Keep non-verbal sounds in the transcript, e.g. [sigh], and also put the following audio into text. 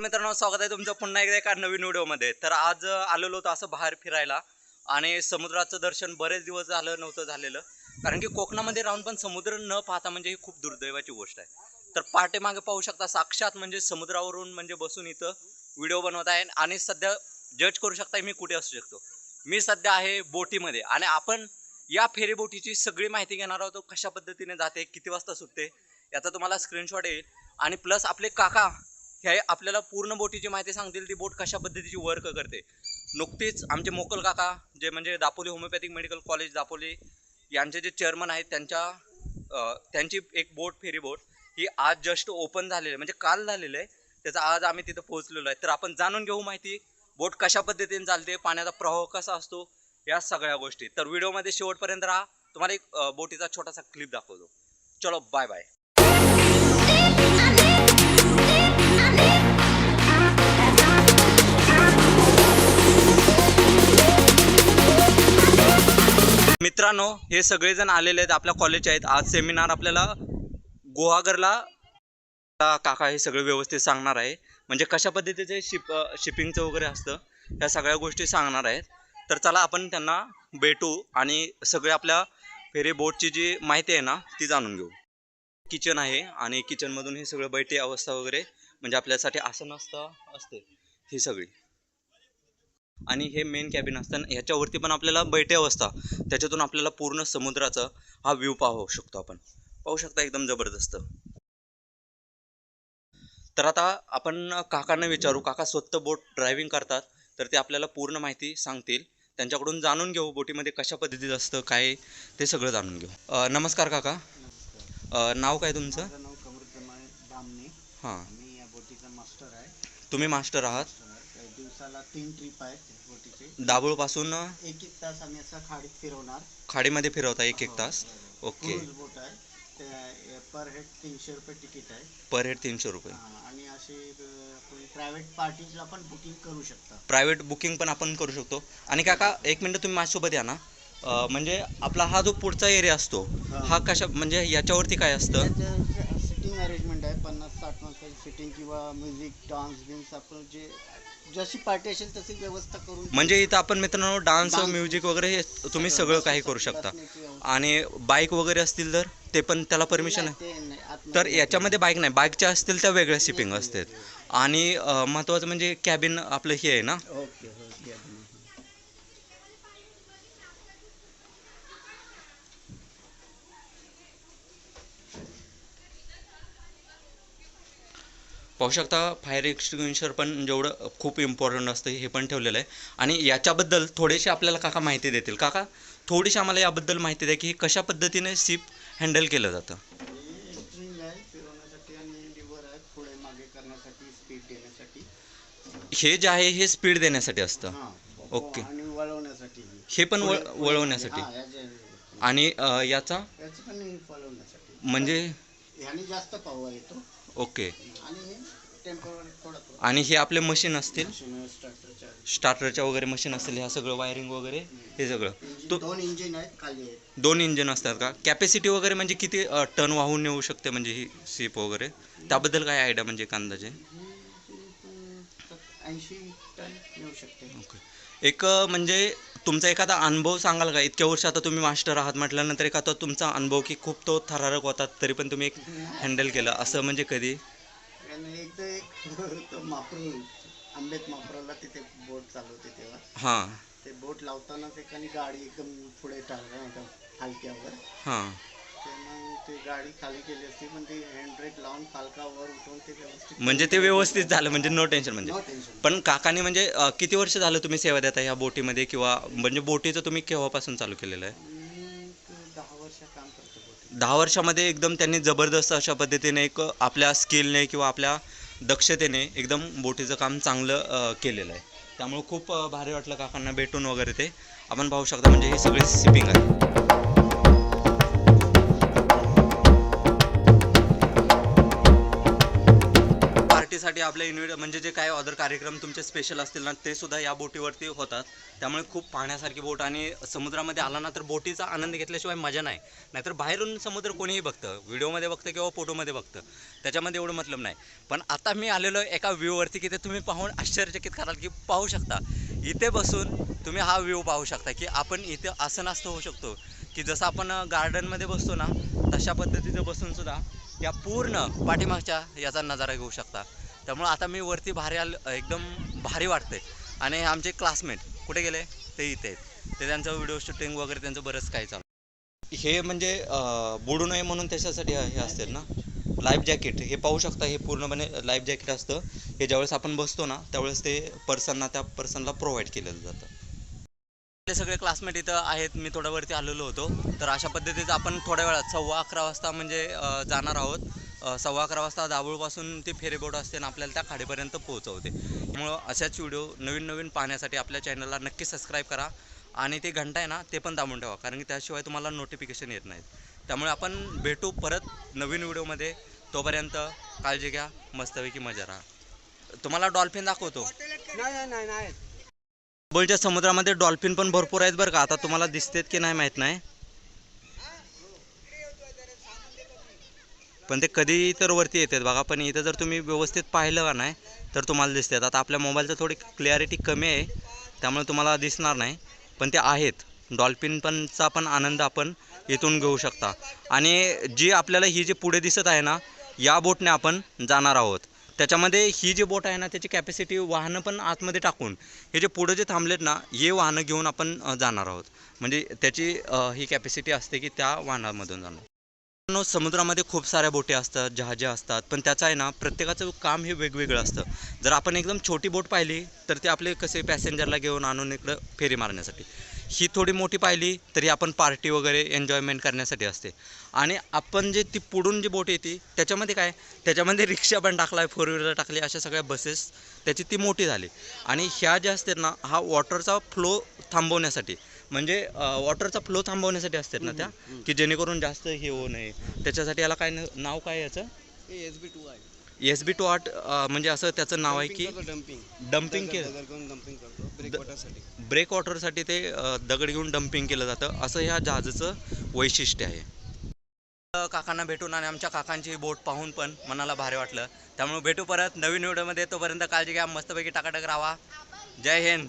मित्रांनो स्वागत आहे तुमचं पुन्हा एकदा एका नवीन व्हिडिओमध्ये. तर आज आलेलो होतो असं बाहेर फिरायला आणि समुद्राचं दर्शन बरेच दिवस झालं नव्हतं झालेलं. कारण की कोकणामध्ये राहून पण समुद्र न पाहता म्हणजे ही खूप दुर्दैवाची गोष्ट आहे. तर पहाटे मागे पाहू शकता साक्षात म्हणजे समुद्रावरून म्हणजे बसून इथं व्हिडिओ बनवत आहे आणि सध्या जज करू शकता मी कुठे असू शकतो. मी सध्या आहे बोटीमध्ये आणि आपण या फेरी बोटीची सगळी माहिती घेणार आहोत कशा पद्धतीने जाते किती वाजता सुटते याचा तुम्हाला स्क्रीनशॉट येईल. आणि प्लस आपले काका हे आपल्याला पूर्ण बोटीची माहिती सांगतील ती बोट कशा पद्धतीची वर्क करते. नुकतीच आमचे मोकल काका जे म्हणजे Dapoli homeopathic medical college Dapoli यांचे जे चेअरमन आहेत त्यांच्या त्यांची एक बोट फेरी बोट ही आज जस्ट ओपन झालेली आहे. म्हणजे काल झालेलं आहे. त्याचा आज आम्ही तिथं पोहोचलेलो आहे. तर आपण जाणून घेऊ माहिती बोट कशा पद्धतीने चालते पाण्याचा प्रवाह कसा असतो या सगळ्या गोष्टी. तर व्हिडिओमध्ये शेवटपर्यंत राहा. तुम्हाला एक बोटीचा छोटासा क्लिप दाखवतो. चलो बाय बाय मित्रांनो हे सगळेजण आलेले आहेत आपल्या कॉलेजचे आहेत. आज सेमिनार आपल्याला गुहागरला काका हे सगळं व्यवस्थित सांगणार आहे. म्हणजे कशा पद्धतीचे शिप शिपिंगचं वगैरे असतं ह्या सगळ्या गोष्टी सांगणार आहेत. तर चला आपण त्यांना भेटू आणि सगळे आपल्या फेरी बोटची जी माहिती आहे ना ती जाणून घेऊ. किचन आहे आणि किचनमधून हे सगळं बैठी अवस्था वगैरे म्हणजे आपल्यासाठी आसन असतं असते ही सगळी. आणि हे मेन कॅबिन असतं ह्याच्यावरती पण आपल्याला बैठी अवस्था त्याच्यातून आपल्याला पूर्ण समुद्राचा हा व्ह्यू पाहू शकतो आपण. पाहू शकता एकदम जबरदस्त. तर आता आपण काकांना विचारू काका स्वतः बोट ड्रायव्हिंग करतात तर ते आपल्याला पूर्ण माहिती सांगतील. त्यांच्याकडून जाणून घेऊ बोटीमध्ये कशा पद्धतीचं असतं काय ते सगळं जाणून घेऊ. नमस्कार काका. नाव काय तुमचं? हां. मी या बोटीचा मास्टर आहे. तुम्ही मास्टर आहात? तीन ट्रिप आहेत बोटीचे दाभोळपासून एक एक तास आम्ही असं खाडीत फिरवणार. खाडीमध्ये फिरवता एक एक तास? ओके. क्रूज बोट आहे. त्या पर हेड तीनशे रुपये तिकीट आहे. पर हेड तीनशे रुपये. हा, आणि असे प्रायव्हेट पार्टीजला पण बुकिंग करू शकता. प्रायव्हेट बुकिंग पण आपण करू शकतो. आणि काका एक मिनटं तुम्ही माझ्यासोबत या ना. अ, म्हणजे आपला हा जो पुढचा एरिया असतो हा. हा कशा म्हणजे याच्यावरती काय असतं? सिटिंग अरेंजमेंट आहे. पन्नास साठ माणसाची सिटिंग किंवा म्युझिक डान्स बिन्स आपण जे जशी पार्टी असेल तशी व्यवस्था करून म्हणजे इथं आपण मित्रांनो डान्स. म्युझिक वगैरे हे तुम्ही सगळं काही करू शकता. आणि बाईक वगैरे असतील तर ते पण त्याला परमिशन आहे तर. याच्यामध्ये बाईक नाही बाईकच्या असतील त्या वेगळ्या शिपिंग असतात आणि महत्त्वाचं म्हणजे कॅबिन आपलं हे आहे ना ओके ओके पाहू शकता फायर एक्सटिंग्विशर पण जेवढं खूप इम्पॉर्टंट असतं हे पण ठेवलेलं आहे. आणि याच्याबद्दल थोडेसे आपल्याला काका माहिती देतील. काका थोडीशी आम्हाला याबद्दल माहिती द्या की हे कशा पद्धतीने शिप हँडल केलं जातं. हे जे आहे हे स्पीड देण्यासाठी असतं. ओके. हे पण वळवण्यासाठी. आणि याचा? म्हणजे? जास्त पॉवर येतो. ओके. आणि हे आपले मशीन असतील? स्टार्टरच्या वगैरे मशीन असतील ह्या सगळं वायरिंग वगैरे हे सगळं. तो दोन इंजिन आहेत दोन इंजिन असतात का? कॅपॅसिटी वगैरे म्हणजे किती टन वाहून नेऊ शकते म्हणजे ही शिप वगैरे? त्याबद्दल काय आयडिया म्हणजे एक अंदाजे ऐंशी टन येऊ शकते. ओके. एक म्हणजे तुमचा एखादा अनुभव सांगाल का? इतक्या वर्ष आता तुम्ही मास्टर आहात म्हटल्यानंतर एखादा तुमचा अनुभव की खूप तो थरारक होता तरी पण तुम्ही एक हँडल केलं. असं म्हणजे कधी? एकदा एक [laughs] तो मापरू आंबेत मापराला तिथे बोट चालवते तेव्हा. हां. ते बोट लावतानाच एकाने गाडी एकदम पुढे टाकलं एकदम हलक्यावर. हां. ते मग ते गाडी खाली केली असती पण ते हँडब्रेक लावून फालकावर उठवून ते व्यवस्थित म्हणजे ते व्यवस्थित झालं म्हणजे नो टेन्शन म्हणजे. पण काकानी म्हणजे अ, किती वर्ष झालं तुम्ही सेवा देता ह्या बोटीमध्ये किंवा म्हणजे बोटीचं तुम्ही केव्हापासून चालू केलेलं आहे? दहा वर्ष काम करतो बोटी दहा वर्षामध्ये एकदम त्यांनी जबरदस्त अशा पद्धतीने एक आपल्या स्किलने किंवा आपल्या दक्षतेने एकदम बोटीचं काम चांगलं अ, केलेलं आहे. त्यामुळे खूप अ, भारी वाटलं काकांना भेटून वगैरे ते. आपण पाहू शकता म्हणजे हे सगळे सिपिंग आहे. पार्टीसाठी आपल्या इन्व्हिट म्हणजे जे काही अदर कार्यक्रम तुमचे स्पेशल असतील ना ते सुद्धा या बोटीवरती होतात. त्यामुळे खूप पाहण्यासारखी बोट आणि समुद्रामध्ये आला ना तर बोटीचा आनंद घेतल्याशिवाय मजा नाही. नाहीतर बाहेरून समुद्र कोणीही बघतं. व्हिडिओमध्ये बघतं किंवा फोटोमध्ये बघतं. त्याच्यामध्ये एवढं मतलब नाही. पण आता मी आलेलो एका व्ह्यूवरती की ते तुम्ही पाहून आश्चर्यचकित कराल की पाहू शकता. इथे बसून तुम्ही हा व्ह्यू पाहू शकता की आपण इथे असं नास्त होऊ शकतो. की जसं आपण गार्डनमध्ये बसतो ना तशा पद्धतीचं बसून सुद्धा या पूर्ण पाठीमागच्या याचा नजारा घेऊ शकता. त्यामुळं आता मी वरती भारी आल एकदम भारी वाटते आणि आमचे क्लासमेट कुठे गेले? ते इथे आहेत. ते त्यांचं व्हिडिओ शूटिंग वगैरे त्यांचं बरंच काही चालू हे म्हणजे बुडू नये म्हणून त्याच्यासाठी हे असते ना? लाईफ जॅकेट हे पाहू शकता हे पूर्णपणे लाईफ जॅकेट असतं. हे ज्यावेळेस आपण बसतो ना त्यावेळेस ते पर्सनना त्या पर्सनला प्रोव्हाइड केलेलं जातं. आपले सगळे क्लासमेट इथं आहेत. मी थोड्या वरती आलेलो होतो. तर अशा पद्धतीचं आपण थोड्या वेळात सव्वा अकरा वाजता म्हणजे जाणार आहोत. सव्वा अकरा वाजता दाभोळपासून ती फेरीबोट असते आणि आपल्याला त्या खाडीपर्यंत पोहोचवते. त्यामुळं अशाच व्हिडिओ नवीन नवीन पाहण्यासाठी आपल्या चॅनलला नक्की सबस्क्राईब करा आणि ते घंटा आहे ना ते पण दाबून ठेवा कारण की त्याशिवाय तुम्हाला नोटिफिकेशन येत नाहीत. त्यामुळे आपण भेटू परत नवीन व्हिडिओमध्ये. तोपर्यंत काळजी घ्या मस्तपैकी मजा राहा. तुम्हाला डॉल्फिन दाखवतो. बोलच्या समुद्रामध्ये डॉल्फिन पण भरपूर आहेत बरं का आता तुम्हाला दिसतेत की नाही माहीत नाही. पण ते कधी तर वरती येतात बघा पण इथं जर तुम्ही व्यवस्थित पाहिलं का नाही तर तुम्हाला दिसतात. आता आपल्या मोबाईलचं थोडी क्लॅरिटी कमी आहे त्यामुळे तुम्हाला दिसणार नाही पण ते आहेत. डॉल्फिन पणचा पण आनंद आपण इथून घेऊ शकता. आणि जी आपल्याला ही जी पुढे दिसत आहे ना या बोटने आपण जाणार आहोत. त्याच्यामध्ये ही जी बोट आहे ना त्याची कॅपॅसिटी वाहनं पण आतमध्ये टाकून हे जे पुढे जे थांबलेत ना हे वाहनं घेऊन आपण जाणार आहोत. म्हणजे त्याची ही कॅपॅसिटी असते की त्या वाहनामधून जाणार. समुद्रामध्ये खूप साऱ्या बोटी असतात जहाजे असतात पण त्याचं आहे ना प्रत्येकाचं काम हे वेगवेगळं असतं. जर आपण एकदम छोटी बोट पाहिली तर ते आपले कसे पॅसेंजरला घेऊन आणून इकडं फेरी मारण्यासाठी. ही थोडी मोठी पाहिली तरी आपण पार्टी वगैरे एन्जॉयमेंट करण्यासाठी असते. आणि आपण जे ती पुढून जी बोट येते त्याच्यामध्ये काय? त्याच्यामध्ये रिक्षा पण टाकला आहे फोर व्हीलर टाकली अशा सगळ्या बसेस त्याची ती मोठी झाली. आणि ह्या ज्या असतात ना हा वॉटरचा फ्लो थांबवण्यासाठी म्हणजे वॉटरचा फ्लो थांबवण्यासाठी असतात ना त्या की जेणेकरून जास्त हे होऊ नये. त्याच्यासाठी याला काय न- नाव काय याचं? एस बी टू आहे एस बी टू आर्ट म्हणजे असं त्याचं नाव आहे की डम्पिंग डम्पिंग केलं. ब्रेक वॉटरसाठी ते दगड घेऊन डम्पिंग केलं जातं. असं ह्या जहाजाचं वैशिष्ट्य आहे. काकांना भेटून आणि आमच्या काकांची बोट पाहून पण मनाला भारी वाटलं. त्यामुळे भेटू परत नवीन व्हिडिओमध्ये. तोपर्यंत काळजी घ्या मस्तपैकी टाकाटक राहा. जय हिंद.